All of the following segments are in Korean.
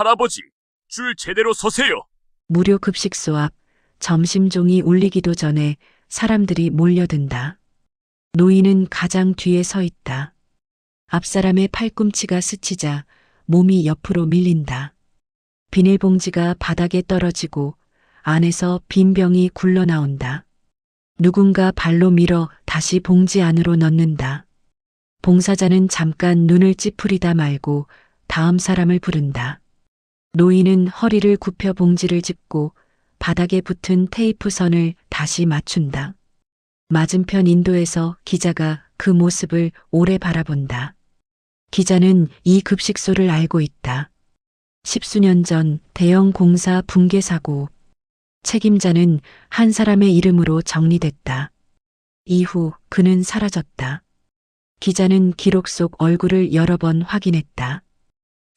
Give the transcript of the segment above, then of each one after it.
할아버지, 줄 제대로 서세요. 무료 급식소 앞 점심종이 울리기도 전에 사람들이 몰려든다. 노인은 가장 뒤에 서 있다. 앞사람의 팔꿈치가 스치자 몸이 옆으로 밀린다. 비닐봉지가 바닥에 떨어지고 안에서 빈 병이 굴러 나온다. 누군가 발로 밀어 다시 봉지 안으로 넣는다. 봉사자는 잠깐 눈을 찌푸리다 말고 다음 사람을 부른다. 노인은 허리를 굽혀 봉지를 짚고 바닥에 붙은 테이프 선을 다시 맞춘다. 맞은편 인도에서 기자가 그 모습을 오래 바라본다. 기자는 이 급식소를 알고 있다. 십수년 전 대형 공사 붕괴 사고. 책임자는 한 사람의 이름으로 정리됐다. 이후 그는 사라졌다. 기자는 기록 속 얼굴을 여러 번 확인했다.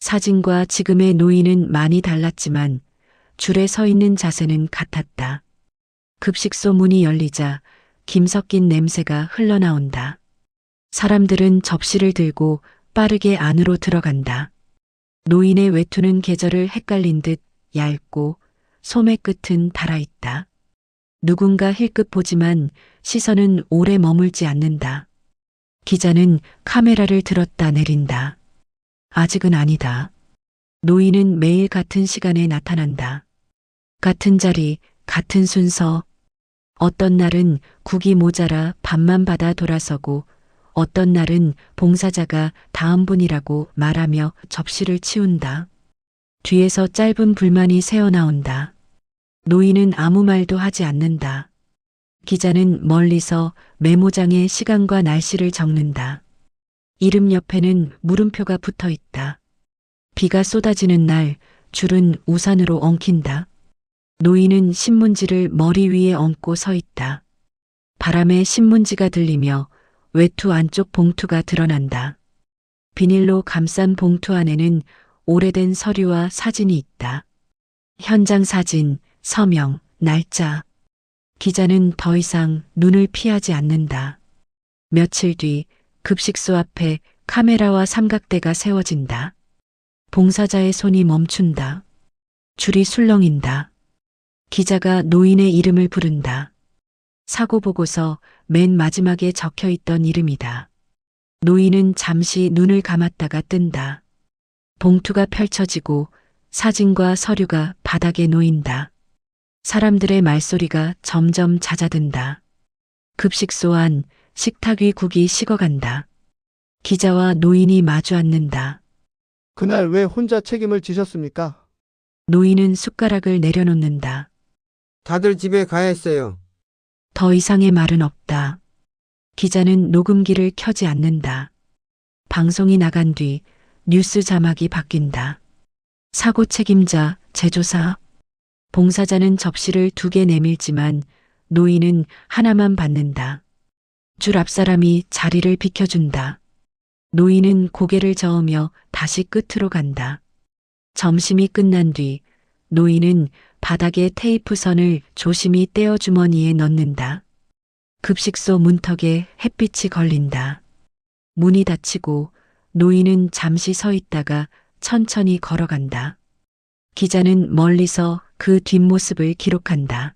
사진과 지금의 노인은 많이 달랐지만 줄에 서 있는 자세는 같았다. 급식소 문이 열리자 김섞인 냄새가 흘러나온다. 사람들은 접시를 들고 빠르게 안으로 들어간다. 노인의 외투는 계절을 헷갈린 듯 얇고 소매 끝은 달아있다. 누군가 힐끗 보지만 시선은 오래 머물지 않는다. 기자는 카메라를 들었다 내린다. 아직은 아니다. 노인은 매일 같은 시간에 나타난다. 같은 자리, 같은 순서. 어떤 날은 국이 모자라 밥만 받아 돌아서고 어떤 날은 봉사자가 다음 분이라고 말하며 접시를 치운다. 뒤에서 짧은 불만이 새어나온다. 노인은 아무 말도 하지 않는다. 기자는 멀리서 메모장에 시간과 날씨를 적는다. 이름 옆에는 물음표가 붙어 있다. 비가 쏟아지는 날 줄은 우산으로 엉킨다. 노인은 신문지를 머리 위에 얹고 서 있다. 바람에 신문지가 들리며 외투 안쪽 봉투가 드러난다. 비닐로 감싼 봉투 안에는 오래된 서류와 사진이 있다. 현장 사진, 서명, 날짜. 기자는 더 이상 눈을 피하지 않는다. 며칠 뒤 급식소 앞에 카메라와 삼각대가 세워진다. 봉사자의 손이 멈춘다. 줄이 술렁인다. 기자가 노인의 이름을 부른다. 사고 보고서 맨 마지막에 적혀 있던 이름이다. 노인은 잠시 눈을 감았다가 뜬다. 봉투가 펼쳐지고 사진과 서류가 바닥에 놓인다. 사람들의 말소리가 점점 잦아든다. 급식소 안 식탁 위 국이 식어간다. 기자와 노인이 마주 앉는다. 그날 왜 혼자 책임을 지셨습니까? 노인은 숟가락을 내려놓는다. 다들 집에 가야 했어요. 더 이상의 말은 없다. 기자는 녹음기를 켜지 않는다. 방송이 나간 뒤 뉴스 자막이 바뀐다. 사고 책임자, 제조사. 봉사자는 접시를 두 개 내밀지만 노인은 하나만 받는다. 줄 앞 사람이 자리를 비켜준다. 노인은 고개를 저으며 다시 끝으로 간다. 점심이 끝난 뒤 노인은 바닥에 테이프 선을 조심히 떼어 주머니에 넣는다. 급식소 문턱에 햇빛이 걸린다. 문이 닫히고 노인은 잠시 서 있다가 천천히 걸어간다. 기자는 멀리서 그 뒷모습을 기록한다.